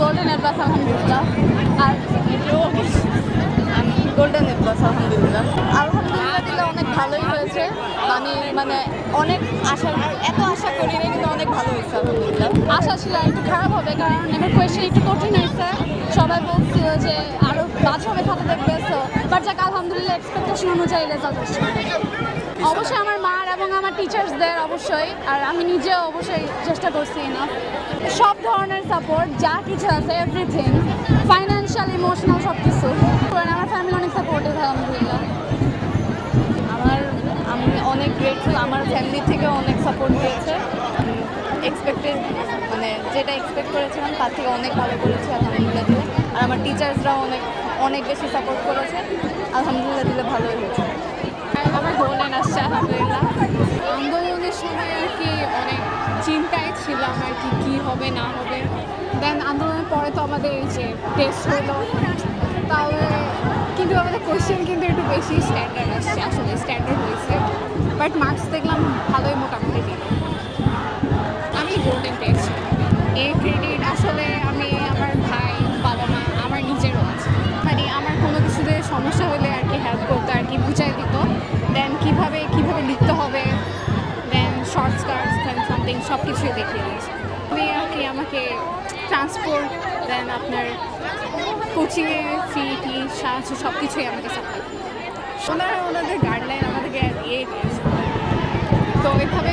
Golden A plus আলহামদুলিল্লাহ আর আমি golden A plus আলহামদুলিল্লাহ আলহামদুলিল্লাহ দিলে অনেক ভালোই হয়েছে। মানে মানে অনেক আশা এত আশা করিনি কিন্তু অনেক ভালো হয়েছে আলহামদুলিল্লাহ আশা ছিল একটু খারাপ হবে কারণ এবার কোয়েশ্চেন একটু কঠিন হয়েছে। সবাই বলছিল যে হবে, খাতা দেখবে তো বাট যাক, আলহামদুলিল্লাহ এক্সপেকটেশন অনুযায়ী রেজাল্ট আসছে। অবশ্যই আমার মার এবং আমার টিচার্সদের অবশ্যই, আর আমি নিজেও অবশ্যই চেষ্টা করছি না সব ধরনের সাপোর্ট যা কিছু আছে এভরিথিং ফাইন্যান্সিয়াল ইমোশনাল সব কিছু আমার ফ্যামিলি অনেক সাপোর্টিভ আলহামদুলিল্লাহ। আমার, আমি অনেক গ্রেটফুল আমার ফ্যামিলি থেকে অনেক সাপোর্ট দিয়েছে। যেটা এক্সপেক্ট করেছিলাম, তার থেকে অনেক ভালো করেছে, আলহামদুলিল্লাহ। দিলে আর আমার টিচার্সরাও অনেক অনেক বেশি সাপোর্ট করেছে। আলহামদুলিল্লাহ, দিলে ভালোই হয়েছে। আমার গোল্ডেন আসছে, আলহামদুলিল্লাহ। আন্দোলনের সময় আর কি অনেক চিন্তায় ছিলাম আর কি, কী হবে, না হবে। দেন আন্দোলনের পরে তো আমাদের এই যে টেস্ট হলো, তাহলে কিন্তু আমাদের কোশ্চেন কিন্তু একটু বেশি স্ট্যান্ডার্ড আসছে, আসলে স্ট্যান্ডার্ড হয়েছে। বাট মার্কস দেখলাম ভালোই মোটামুটি। আমি গোল্ডেন পেয়েছি এই ক্রেডিট আসলে আমি আমার ভাই, বাবা মা আমার নিজেরও আছে। মানে আমার কোনো কিছুতে সমস্যা হলে আর কি হেল্প করতো, আর কি বুঝাই দিত। দেন কীভাবে কীভাবে লিখতে হবে? Then short skirts then something সব কিছুই দেখিয়ে দিয়েছে। তুমি আর কি আমাকে ট্রান্সপোর্ট দেন আপনার কোচিংয়ের ফি টি সাহায্য সব কিছুই আমাকে সাপ্লাই ওনারা ওনাদের গাইডলাইন আমাদেরকে দিয়ে দিয়েছে তো এভাবে